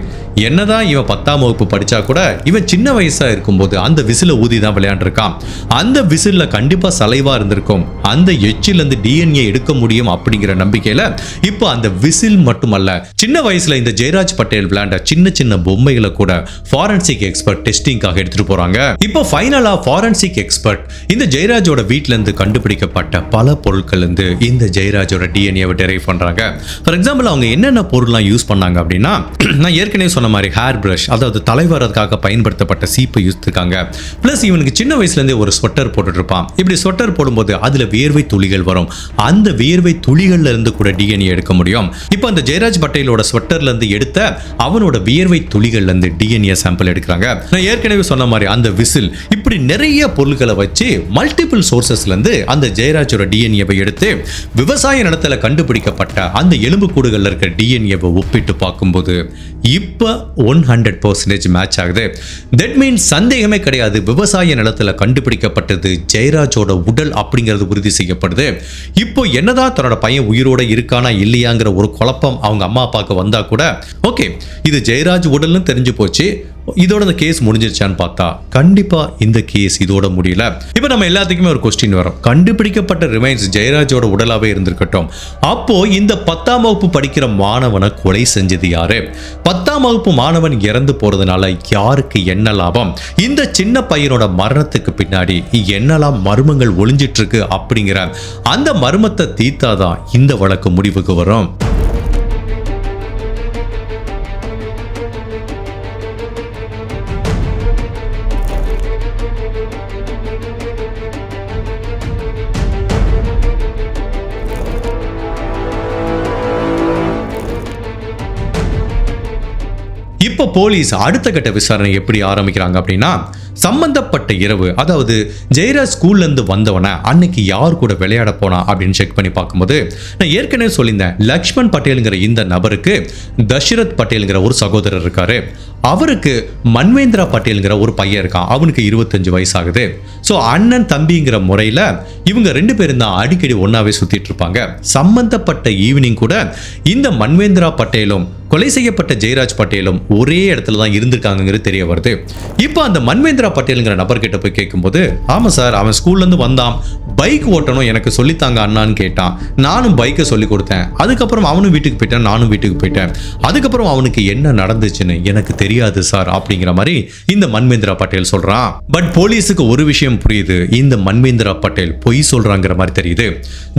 என்னதான் இவன் பத்தாம் வகுப்பு படித்தா கூட இவன் சின்ன வயசாக இருக்கும்போது அந்த விசில ஊதி தான் விளையாண்டுருக்கான். அந்த விசிலில் கண்டிப்பாக சலைவாக இருந்திருக்கும். அந்த எச்சிலேருந்து டிஎன்ஏ எடுக்க முடியும் அப்படிங்கிற நம்பிக்கையில் இப்போ அந்த விசில் மட்டுமல்ல சின்ன வயசில் இந்த ஜெயராஜ் பட்டேல் விளையாண்ட சின்ன சின்ன பொம்மைகளை கூட ஃபாரன்சிக் எக்ஸ்பர்ட் டெஸ்டிங்காக எடுத்துகிட்டு போகிறாங்க இப்போ ஃபைனலாக ஃபாரன்சிக் எக்ஸ்பர்ட் இந்த ஜெயராஜோட வீட்ல இருந்து கண்டுபிடிக்கப்பட்ட பல பொருட்கள் இருந்து இந்த ஜெயராஜோட டிஎன்ஏவை டெரைவ் பண்றாங்க. ஃபார் எக்ஸாம்பிள் அவங்க என்னென்ன பொருள்லாம் யூஸ் பண்ணாங்க அப்படின்னா நான் ஏற்கனவே சொன்ன மாதிரி ஹேர் பிரஷ் அதாவது தலைவரதுக்காக பயன்படுத்தப்பட்ட சீப்பை யூஸ் இருக்காங்க. ப்ளஸ் இவனுக்கு சின்ன வயசுலேருந்தே ஒரு ஸ்வெட்டர் போட்டுட்டு இருப்பான் இப்படி ஸ்வெட்டர் போடும்போது அதுல வியர்வை துளிகள் வரும். அந்த வியர்வை துளிகள்ல இருந்து கூட டிஎன்ஏ எடுக்க முடியும். இப்போ அந்த ஜெயராஜ் பட்டேலோட ஸ்வெட்டர்ல இருந்து எடுத்த அவனோட வியர்வை துளிகள்ல இருந்து டிஎன்ஏ சாம்பிள் எடுக்கிறாங்க. நான் ஏற்கனவே சொன்ன மாதிரி அந்த விசில் இப்படி நிறைய பொருட்களை வச்சு மல்டி மல்டிபிள் சோர்சஸ்லேருந்து அந்த ஜெயராஜோட டிஎன்ஏவை எடுத்து விவசாய நிலத்தில் கண்டுபிடிக்கப்பட்ட அந்த எலும்புக்கூடுகளில் இருக்கிற டிஎன்ஏவை ஒப்பிட்டு பார்க்கும்போது இப்போ ஒன் ஹண்ட்ரட் பர்சன்டேஜ் மேட்ச் ஆகுது. தட் மீன்ஸ் சந்தேகமே கிடையாது. விவசாய நிலத்தில் கண்டுபிடிக்கப்பட்டது ஜெயராஜோட உடல் அப்படிங்கிறது உறுதி செய்யப்படுது. இப்போ என்னதான் தன்னோட பையன் உயிரோட இருக்கானா இல்லையாங்கிற ஒரு குழப்பம் அவங்க அம்மா அப்பாவுக்கு வந்தா கூட ஓகே இது ஜெயராஜ் உடல்னு தெரிஞ்சு போச்சு. இதோட இந்த கேஸ் முடிஞ்சிருச்சான்னு பார்த்தா கண்டிப்பா இந்த கேஸ் இதோட முடியல. இப்போ நம்ம எல்லாத்துக்குமே ஒரு கொஸ்டின் வரும். கண்டுபிடிக்கப்பட்ட ரிமைன்ஸ் ஜெயராஜோட உடலாவே இருந்திருக்கட்டும். அப்போ இந்த பத்தாம் வகுப்பு படிக்கிற மாணவனை கொலை செஞ்சது யாரு? பத்தாம் வகுப்பு மாணவன் இறந்து போறதுனால யாருக்கு என்ன லாபம்? இந்த சின்ன பையனோட மரணத்துக்கு பின்னாடி என்னெல்லாம் மர்மங்கள் ஒளிஞ்சிட்டு இருக்கு அப்படிங்கிற அந்த மர்மத்தை தீத்தாதான் இந்த வழக்கு முடிவுக்கு வரும். இப்போ போலீஸ் அடுத்த கட்ட விசாரணை எப்படி ஆரம்பிக்கிறாங்க அப்படின்னா சம்பந்தப்பட்ட இரவு அதாவது ஜெயராஜ் ஸ்கூல்லேருந்து வந்தவனை அன்னைக்கு யார் கூட விளையாட போனா அப்படின்னு செக் பண்ணி பார்க்கும்போது நான் ஏற்கனவே சொல்லியிருந்தேன் லக்ஷ்மண் பட்டேலுங்கிற இந்த நபருக்கு தஷரத் பட்டேலுங்கிற ஒரு சகோதரர் இருக்காரு. அவருக்கு மன்வேந்திரா பட்டேலுங்கிற ஒரு பையன் இருக்கான் அவனுக்கு இருபத்தஞ்சு வயசாகுது. ஸோ அண்ணன் தம்பிங்கிற முறையில் இவங்க ரெண்டு பேரும் தான் அடிக்கடி ஒன்றாவே சுற்றிட்டு இருப்பாங்க. சம்பந்தப்பட்ட ஈவினிங் கூட இந்த மன்வேந்திரா பட்டேலும் கொலை செய்யப்பட்ட ஜெயராஜ் பட்டேலும் ஒரே இடத்துல தான் இருந்திருக்காங்கிறது தெரிய வருது. இப்போ அந்த மன்வேந்திரா பட்டேலுங்கிற நபர்கிட்ட போய் கேட்கும்போது ஆமாம் சார் அவன் ஸ்கூல்லேருந்து வந்தான். பைக் ஓட்டணும் எனக்கு சொல்லித்தாங்க அண்ணான்னு கேட்டான். நானும் பைக்கை சொல்லி கொடுத்தேன். அதுக்கப்புறம் அவனும் வீட்டுக்கு போயிட்டேன் நானும் வீட்டுக்கு போயிட்டேன். அதுக்கப்புறம் அவனுக்கு என்ன நடந்துச்சுன்னு எனக்கு தெரியாது சார் அப்படிங்கிற மாதிரி இந்த மன்வேந்திரா பட்டேல் சொல்றான். பட் போலீஸுக்கு ஒரு விஷயம் புரியுது. இந்த மன்வேந்திரா பட்டேல் பொய் சொல்றாங்கிற மாதிரி தெரியுது.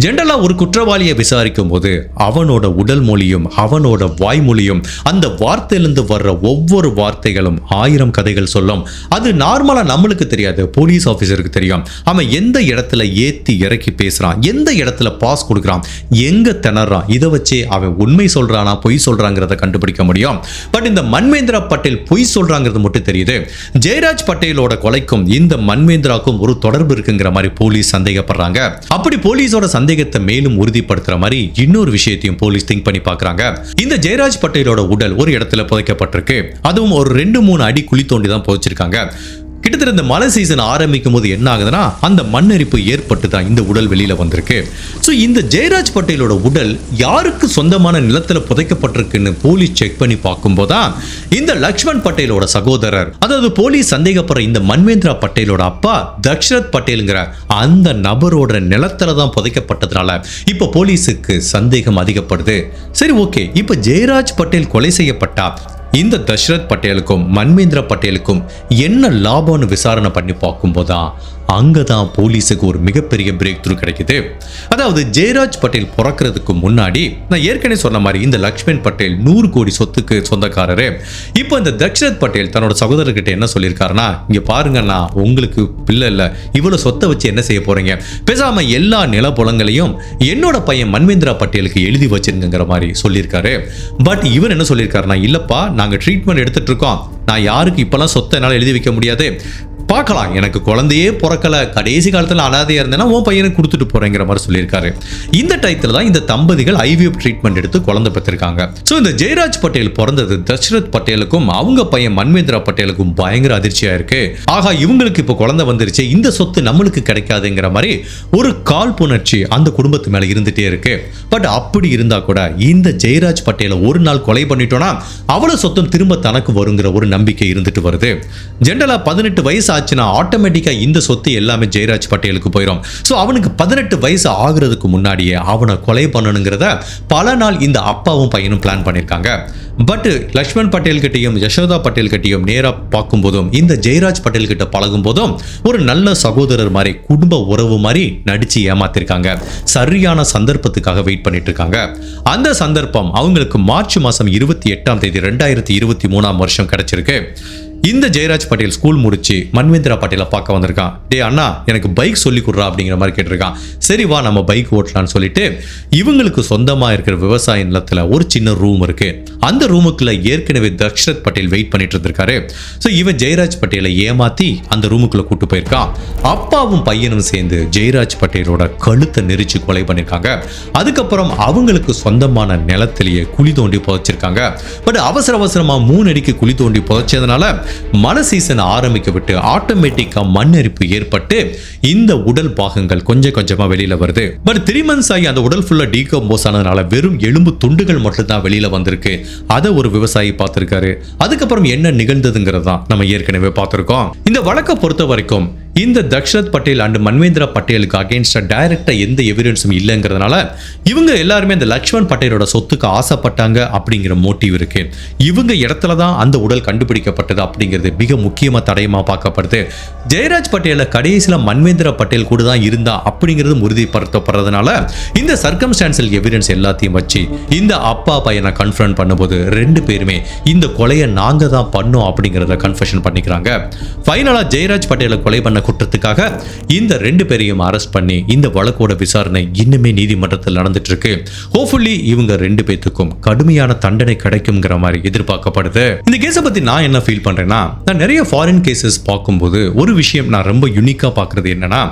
ஜென்ரலா ஒரு குற்றவாளியை விசாரிக்கும் போது அவனோட உடல் மொழியும் அவனோட வாய்மொழி வாய்மொழியும் அந்த வார்த்தையிலிருந்து வர்ற ஒவ்வொரு வார்த்தைகளும் ஆயிரம் கதைகள் சொல்லும். அது நார்மலா நம்மளுக்கு தெரியாது. போலீஸ் ஆஃபீஸருக்கு தெரியும். அவன் எந்த இடத்துல ஏத்தி இறக்கி பேசுறான்? எந்த இடத்துல பாஸ் கொடுக்குறான்? எங்க திணறான்? இதை வச்சே அவன் உண்மை சொல்கிறானா பொய் சொல்கிறாங்கிறத கண்டுபிடிக்க முடியும். பட் இந்த மன்மேந்திரா பட்டேல் பொய் சொல்கிறாங்கிறது மட்டும் தெரியுது. ஜெயராஜ் பட்டேலோட கொலைக்கும் இந்த மன்மேந்திராக்கும் ஒரு தொடர்பு இருக்குங்கிற மாதிரி போலீஸ் சந்தேகப்படுறாங்க. அப்படி போலீஸோட சந்தேகத்தை மேலும் உறுதிப்படுத்துற மாதிரி இன்னொரு விஷயத்தையும் போலீஸ் திங்க் பண்ணி பார்க்குறாங்க. இந்த ஜெயராஜ் பட்டேலோட உடல் ஒரு இடத்துல புதைக்கப்பட்டிருக்கு. அதுவும் ஒரு ரெண்டு மூணு அடி குழி தோண்டி தான் புதைச்சிருக்காங்க. கிட்டத்தட்ட இந்த மழை சீசன் ஆரம்பிக்கும் போது என்ன ஆகுதுன்னா அந்த மண்ணரிப்பு ஏற்பட்டு தான் இந்த உடல் வெளியில வந்திருக்கு. ஸோ இந்த ஜெயராஜ் பட்டேலோட உடல் யாருக்கு சொந்தமான நிலத்துல புதைக்கப்பட்டிருக்குன்னு போலீஸ் செக் பண்ணி பார்க்கும்போதுதான் இந்த லக்ஷ்மண் பட்டேலோட சகோதரர் அதாவது போலீஸ் சந்தேகப்படுற இந்த மன்வேந்திரா பட்டேலோட அப்பா தக்ஷரத் பட்டேலுங்கிற அந்த நபரோட நிலத்துல தான் புதைக்கப்பட்டதுனால இப்போ போலீஸுக்கு சந்தேகம் அதிகப்படுது. சரி ஓகே இப்போ ஜெயராஜ் பட்டேல் கொலை செய்யப்பட்டா இந்த தஷ்ரத் பட்டேலுக்கும் மன்மேந்திர பட்டேலுக்கும் என்ன லாபம்னு விசாரணை பண்ணி பார்க்கும்போதுதான் அங்கே தான் போலீஸுக்கு ஒரு மிகப்பெரிய பிரேக் த்ரூ கிடைக்குது. அதாவது ஜெயராஜ் பட்டேல் பிறக்கிறதுக்கு முன்னாடி நான் ஏற்கனவே சொன்ன மாதிரி இந்த லக்ஷ்மண் பட்டேல் நூறு கோடி சொத்துக்கு சொந்தக்காரரு. இப்போ இந்த தக்ஷரத் பட்டேல் தன்னோட சகோதரர்கிட்ட என்ன சொல்லியிருக்காருன்னா இங்கே பாருங்கண்ணா உங்களுக்கு பிள்ளை இல்லை இவ்வளோ சொத்தை வச்சு என்ன செய்ய போகிறீங்க பேசாமல் எல்லா நிலப்புலங்களையும் என்னோட பையன் மன்வேந்திரா பட்டேலுக்கு எழுதி வச்சிருங்கிற மாதிரி சொல்லியிருக்காரு. பட் இவர் என்ன சொல்லியிருக்காருன்னா இல்லைப்பா நாங்கள் ட்ரீட்மெண்ட் எடுத்துகிட்டு இருக்கோம். நான் யாருக்கு இப்போல்லாம் சொத்தை என்னால் எழுதி வைக்க முடியாது. பார்க்கலாம். எனக்கு குழந்தையே பிறக்கல கடைசி காலத்தில் அனாதையாக இருந்தேன்னா உன் பையனுக்கு கொடுத்துட்டு போறேங்கிற மாதிரி சொல்லியிருக்காரு. இந்த டயத்தில் தான் இந்த தம்பதிகள் ஐவிஎஃப் ட்ரீட்மெண்ட் எடுத்து குழந்தை பெற்றிருக்காங்க. ஸோ இந்த ஜெயராஜ் பட்டேல் பிறந்தது தஷ்ரத் பட்டேலுக்கும் அவங்க பையன் மன்வேந்திரா பட்டேலுக்கும் பயங்கர அதிர்ச்சியா இருக்கு. ஆகா இவங்களுக்கு இப்போ குழந்தை வந்துருச்சு. இந்த சொத்து நம்மளுக்கு கிடைக்காதுங்கிற மாதிரி ஒரு காழ்ப்புணர்ச்சி அந்த குடும்பத்து மேல இருந்துட்டே இருக்கு. பட் அப்படி இருந்தா கூட இந்த ஜெயராஜ் பட்டேலை ஒரு நாள் கொலை பண்ணிட்டோம்னா அவ்வளவு சொத்தும் திரும்ப தனக்கு வருங்கிற ஒரு நம்பிக்கை இருந்துட்டு வருது. ஜென்ரலா பதினெட்டு வயசு ஆச்சுன்னா ஆட்டோமேட்டிக்காக இந்த சொத்து எல்லாமே ஜெயராஜ் பட்டேலுக்கு போயிடும் ஸோ அவனுக்கு பதினெட்டு வயசு ஆகுறதுக்கு முன்னாடியே அவனை கொலை பண்ணணுங்கிறத பல நாள் இந்த அப்பாவும் பையனும் பிளான் பண்ணியிருக்காங்க பட் லக்ஷ்மண் பட்டேல் கிட்டையும் யசோதா பட்டேல் கிட்டையும் நேராக பார்க்கும்போதும் இந்த ஜெயராஜ் பட்டேல் கிட்ட பழகும் போதும் ஒரு நல்ல சகோதரர் மாதிரி குடும்ப உறவு மாதிரி நடிச்சு ஏமாத்திருக்காங்க. சரியான சந்தர்ப்பத்துக்காக வெயிட் பண்ணிட்டு இருக்காங்க அந்த சந்தர்ப்பம் அவங்களுக்கு மார்ச் மாசம் இருபத்தி எட்டாம் தேதி ரெண்டாயிரத்தி இருபத்தி மூணாம் வருஷம் கிடைச்சிருக்கு. இந்த ஜெயராஜ் பட்டேல் ஸ்கூல் முடிச்சு மன்வேந்திரா பட்டேலை பார்க்க வந்திருக்கான். டே அண்ணா எனக்கு பைக் சொல்லி கொடுறா அப்படிங்கிற மாதிரி கேட்டிருக்கான். சரி வா நம்ம பைக் ஓட்டலாம்னு சொல்லிட்டு இவங்களுக்கு சொந்தமாக இருக்கிற விவசாய நிலத்தில் ஒரு சின்ன ரூம் இருக்கு. அந்த ரூமுக்குள்ள ஏற்கனவே தக்ஷரத் பட்டேல் வெயிட் பண்ணிட்டு இருந்திருக்காரு. ஸோ இவன் ஜெயராஜ் பட்டேலை ஏமாத்தி அந்த ரூமுக்குள்ள கூட்டு போயிருக்கான். அப்பாவும் பையனும் சேர்ந்து ஜெயராஜ் பட்டேலோட கழுத்தை நெரிச்சு கொலை பண்ணியிருக்காங்க அதுக்கப்புறம் அவங்களுக்கு சொந்தமான நிலத்திலேயே குழி தோண்டி புதைச்சிருக்காங்க. பட் அவசர அவசரமாக மூணு அடிக்கு குழி தோண்டி புதைச்சதுனால மழை சீசன் ஆரம்பிக்க விட்டு ஆட்டோமேட்டிக்கா மண் அரிப்பு ஏற்பட்டு இந்த உடல் பாகங்கள் கொஞ்சம் கொஞ்சமா வெளியில வருது. பட் த்ரீ மந்த்ஸ் ஆகி அந்த உடல் ஃபுல்லா டீகம்போஸ் ஆனதுனால வெறும் எலும்பு துண்டுகள் மட்டும்தான் வெளியில் வெளியில வந்திருக்கு. அதை ஒரு விவசாயி பார்த்திருக்காரு. அதுக்கப்புறம் என்ன நிகழ்ந்ததுங்கிறது தான் நம்ம ஏற்கனவே பார்த்திருக்கோம். இந்த வழக்கை பொறுத்த வரைக்கும் இந்த தக்ஷரத் பட்டேல் அண்ட் மன்வேந்திரா பட்டேலுக்கு அகேன்ஸ்டாக டைரக்டாக எந்த எவிடன்ஸும் இல்லைங்கிறதுனால இவங்க எல்லாருமே இந்த லக்ஷ்மண் பட்டேலோட சொத்துக்கு ஆசைப்பட்டாங்க அப்படிங்கிற மோட்டிவ் இருக்கு. இவங்க இடத்துல தான் அந்த உடல் கண்டுபிடிக்கப்பட்டது அப்படிங்கிறது மிக முக்கியமா தடயமாக பார்க்கப்படுது. ஜெயராஜ் பட்டேல கடைசியில மன்வேந்திரா பட்டேல் கூட தான் இருந்தா அப்படிங்கிறது உறுதிப்படுத்தப்படுறதுனால இந்த சர்க்கம்ஸ்டான்சல் எவிடன்ஸ் எல்லாத்தையும் வச்சு இந்த அப்பா பையனை கன்ஃபர்ன் பண்ணும்போது ரெண்டு பேருமே இந்த கொலையை நாங்க தான் பண்ணோம் அப்படிங்கிறத கன்ஃபெஷன் பண்ணிக்கிறாங்க. ஃபைனலாக ஜெயராஜ் பட்டேலை கொலை பண்ண குற்றத்துக்காக இந்த ரெண்டு பேரையும் அரெஸ்ட் பண்ணி இந்த வழக்கோட விசாரணை இன்னுமே நீதிமன்றத்தில் நடந்துட்டு இருக்கு ஹோப்ஃபுல்லி இவங்க ரெண்டு பேத்துக்கும் கடுமையான தண்டனை கிடைக்கும்ங்கிற மாதிரி எதிர்பார்க்கப்படுது. இந்த கேஸை பத்தி நான் என்ன ஃபீல் பண்றேன்னா நான் நிறைய ஃபாரின் கேசஸ் பார்க்கும்போது ஒரு விஷயம் நான் ரொம்ப யூனிக்கா பாக்குறது என்னன்னா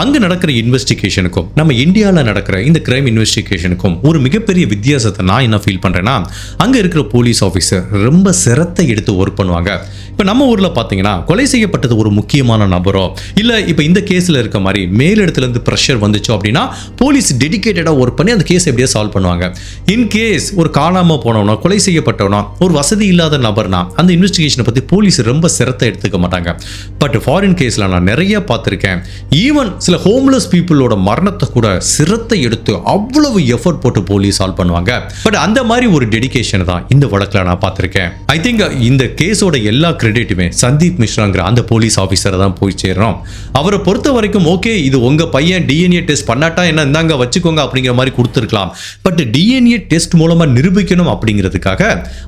அங்க நடக்கிற இன்வெஸ்டிகேஷனுக்கும் நம்ம இந்தியாவில் நடக்கிற இந்த கிரைம் இன்வெஸ்டிகேஷனுக்கும் ஒரு மிகப்பெரிய வித்தியாசத்தை நான் என்ன ஃபீல் பண்றேன்னா அங்க இருக்கிற போலீஸ் ஆஃபீஸர் ரொம்ப சிரத்தை எடுத்து ஒர்க் பண்ணுவாங்க. இப்போ நம்ம ஊரில் பார்த்தீங்கன்னா கொலை செய்யப்பட்டது ஒரு முக்கியமான நபரோ இல்லை இப்போ இந்த கேஸில் இருக்க மாதிரி மேலிடத்துலேருந்து ப்ரெஷர் வந்துச்சு அப்படின்னா போலீஸ் டெடிக்கேட்டடாக ஒர்க் பண்ணி அந்த கேஸ் எப்படியா சால்வ் பண்ணுவாங்க. இன் கேஸ் ஒரு காணாமல் போனவனோ கொலை செய்யப்பட்டவனோ ஒரு வசதி இல்லாத நபர்னா அந்த இன்வெஸ்டிகேஷனை பற்றி போலீஸ் ரொம்ப சிரத்தை எடுத்துக்க மாட்டாங்க. பட் ஃபாரின் கேஸில் நான் நிறைய பார்த்துருக்கேன். ஈவன் சில ஹோம்லெஸ் பீப்புளோட மரணத்தை கூட சிரத்தை எடுத்து அவ்வளவு எஃபர்ட் போட்டு போலீஸ் சால்வ் பண்ணுவாங்க. பட் அந்த மாதிரி ஒரு டெடிகேஷன் தான் இந்த வழக்கில் நான் பார்த்திருக்கேன். ஐ திங்க் இந்த கேஸோட எல்லா கிரெடிட்டுமே சந்தீப் மிஸ்ராங்கிற அந்த போலீஸ் ஆஃபீஸரை தான் போய் சேர்றோம் அவரை பொறுத்த வரைக்கும் ஓகே இது உங்க பையன் டிஎன்ஏ டெஸ்ட் பண்ணாட்டா என்ன இருந்தாங்க வச்சுக்கோங்க அப்படிங்கிற மாதிரி கொடுத்துருக்கலாம். பட் டிஎன்ஏ டெஸ்ட் மூலமா நிரூபிக்கணும் அப்படிங்கிறதுக்காக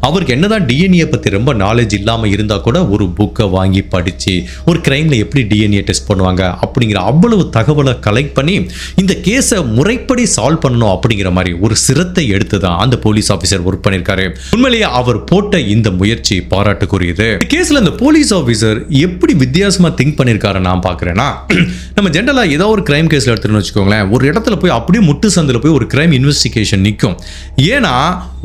அவருக்கு என்னதான் டிஎன்ஏ பத்தி ரொம்ப நாலேஜ் இல்லாம இருந்தா கூட ஒரு புக்கை வாங்கி படிச்சு ஒரு கிரைமில் எப்படி டிஎன்ஏ டெஸ்ட் பண்ணுவாங்க அப்படிங்கிற அவ்வளவு தகவலை கலெக்ட் பண்ணி இந்த கேஸை முறைப்படி சால்வ் பண்ணணும் அப்படிங்கிற மாதிரி ஒரு சிரத்தை எடுத்து தான் அந்த போலீஸ் ஆஃபீஸர் ஒர்க் பண்ணியிருக்காரு. உண்மையிலேயே அவர் போட்ட இந்த முயற்சி பாராட்டுக்குரியது. இந்த கேஸ்ல இந்த போலீஸ் ஆஃபீஸர் எப்படி வித்தியாசமா திங்க் பண்ணியிருக்காரு நான் பார்க்குறேன்னா நம்ம ஜென்ரலா ஏதோ ஒரு கிரைம் கேஸ்ல எடுத்துன்னு வச்சுக்கோங்களேன் ஒரு இடத்துல போய் அப்படியே முட்டு சந்தில் போய் ஒரு கிரைம் இன்வெஸ்டிகேஷன் நிற்கும் ஏன்னா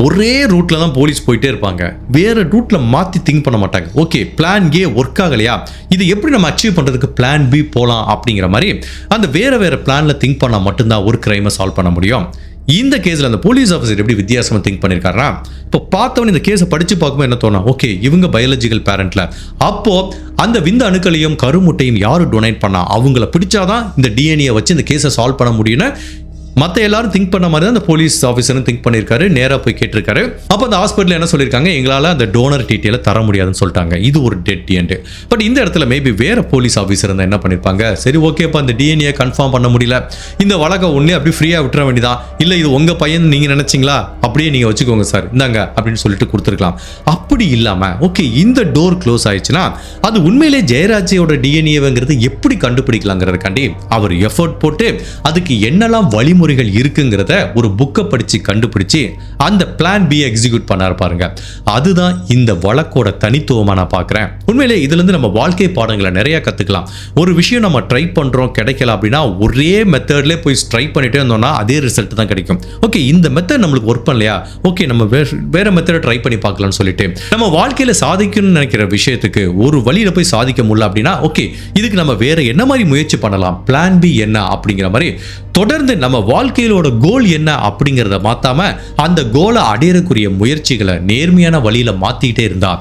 ஒரே ரூட்ல தான் போலீஸ் போயிட்டே இருப்பாங்க. வேற ரூட்ல மாத்தி திங்க் பண்ண மாட்டாங்க. ஓகே பிளான் ஏ ஒர்க் ஆகலையா? இது எப்படி நம்ம அச்சீவ் பண்றதுக்கு பிளான் பி போலாம் அப்படிங்கிற மாதிரி அந்த வேற வேற பிளான்ல திங்க் பண்ணா மட்டும்தான் ஒரு கிரைமை சால்வ் பண்ண முடியும். இந்த கேஸ்ல அந்த போலீஸ் ஆஃபீஸர் எப்படி வித்தியாசமா திங்க் பண்ணியிருக்காருனா இப்போ பார்த்தவன் இந்த கேஸை படிச்சு பார்க்கும்போது என்ன தோணும் ஓகே இவங்க பயாலஜிக்கல் பேரண்ட்டில் அப்போ அந்த விந்த அணுக்களையும் கருமுட்டையும் யாரு டொனேட் பண்ணா அவங்கள பிடிச்சாதான் இந்த டிஎன்ஏ வச்சு இந்த கேஸை சால்வ் பண்ண முடியும்னு மற்ற எல்லாரும் திங்க் பண்ண மாதிரி தான் அந்த போலீஸ் ஆஃபீஸரும் திங்க் பண்ணியிருக்காரு நேராக போய் கேட்டிருக்காரு. அப்போ அந்த ஹாஸ்பிட்டல் என்ன சொல்லியிருக்காங்க? எங்களால் அந்த டோனர் டீட்டெயிலை தர முடியாதுன்னு சொல்லிட்டாங்க. இது ஒரு டெட் டிஎன்ஏ பட் இந்த இடத்துல மேபி வேற போலீஸ் ஆஃபீஸர் இருந்தால் என்ன பண்ணியிருப்பாங்க சரி ஓகேப்பா அந்த டிஎன்ஏ கன்ஃபார்ம் பண்ண முடியல. இந்த வழக்கை ஒன்றே அப்படி ஃப்ரீயாக விட்டுற வேண்டியதான் இல்லை இது உங்கள் பையன் நீங்கள் நினச்சிங்களா? அப்படியே நீங்கள் வச்சுக்கோங்க சார். இந்தாங்க அப்படின்னு சொல்லிட்டு கொடுத்துருக்கலாம். அப்படி இல்லாமல் ஓகே இந்த டோர் க்ளோஸ் ஆயிடுச்சுன்னா அது உண்மையிலே ஜெயராஜையோட டிஎன்ஏங்கிறது எப்படி கண்டுபிடிக்கலாங்கிறதுக்காண்டி அவர் எஃபோர்ட் போட்டு அதுக்கு என்னெல்லாம் வழிமுறைகள் இருக்குங்கிறத ஒரு புக்கை படித்து கண்டுபிடிச்சி அந்த பிளான் பி எக்ஸிக்யூட் பண்ணார் பாருங்க. அதுதான் இந்த வழக்கோட தனித்துவமாக நான் பார்க்குறேன். உண்மையிலே இதுலேருந்து நம்ம வாழ்க்கை பாடங்களை நிறைய கற்றுக்கலாம் ஒரு விஷயம் நம்ம ட்ரை பண்ணுறோம் கிடைக்கல அப்படின்னா ஒரே மெத்தட்லேயே போய் ட்ரை பண்ணிட்டே இருந்தோம்னா அதே ரிசல்ட் தான் கிடைக்கும். ஓகே இந்த மெத்தட் நம்மளுக்கு ஒர்க் பண்ணலையா? ஓகே நம்ம வேற வேற மெத்தடை ட்ரை பண்ணி பார்க்கலாம்னு சொல்லிட்டு. நம்ம வாழ்க்கையில் சாதிக்கணும்னு நினைக்கிற விஷயத்துக்கு ஒரு வழியில் போய் சாதிக்க முடியல அப்படின்னா ஓகே இதுக்கு நம்ம வேற என்ன மாதிரி முயற்சி பண்ணலாம்? பிளான் பி என்ன அப்படிங்கிற மாதிரி தொடர்ந்து நம்ம வாழ்க்கையிலோட கோல் என்ன அப்படிங்கிறத மாத்தாம அந்த கோலை அடையறக்குரிய முயற்சிகளை நேர்மையான வழியில் மாத்திக்கிட்டே இருந்தா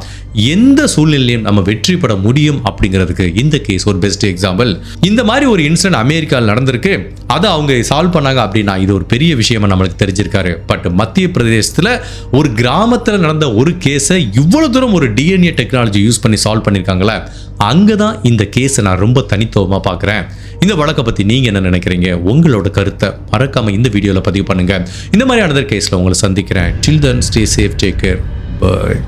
எந்த சூழ்நிலையும் நம்ம வெற்றி பெற முடியும் அப்படிங்கிறதுக்கு இந்த கேஸ் ஒரு பெஸ்ட் எக்ஸாம்பிள் இந்த மாதிரி ஒரு இன்சிடென்ட் அமெரிக்காவில் நடந்திருக்கு. அதை அவங்க சால்வ் பண்ணாங்க அப்படின்னா இது ஒரு பெரிய விஷயமா நம்மளுக்கு தெரிஞ்சிருக்காரு. பட் மத்திய பிரதேசத்தில் ஒரு கிராமத்தில் நடந்த ஒரு கேஸை இவ்வளோ தூரம் ஒரு டிஎன்ஏ டெக்னாலஜி யூஸ் பண்ணி சால்வ் பண்ணியிருக்காங்களே அங்கே தான் இந்த கேஸை நான் ரொம்ப தனித்துவமாக பார்க்குறேன். இந்த வழக்கை பற்றி நீங்கள் என்ன நினைக்கிறீங்க? உங்களோட கருத்தை மறக்காமல் இந்த வீடியோவில் பதிவு பண்ணுங்கள் இந்த மாதிரி அனதர் கேஸில் உங்களை சந்திக்கிறேன். Children stay safe take care bye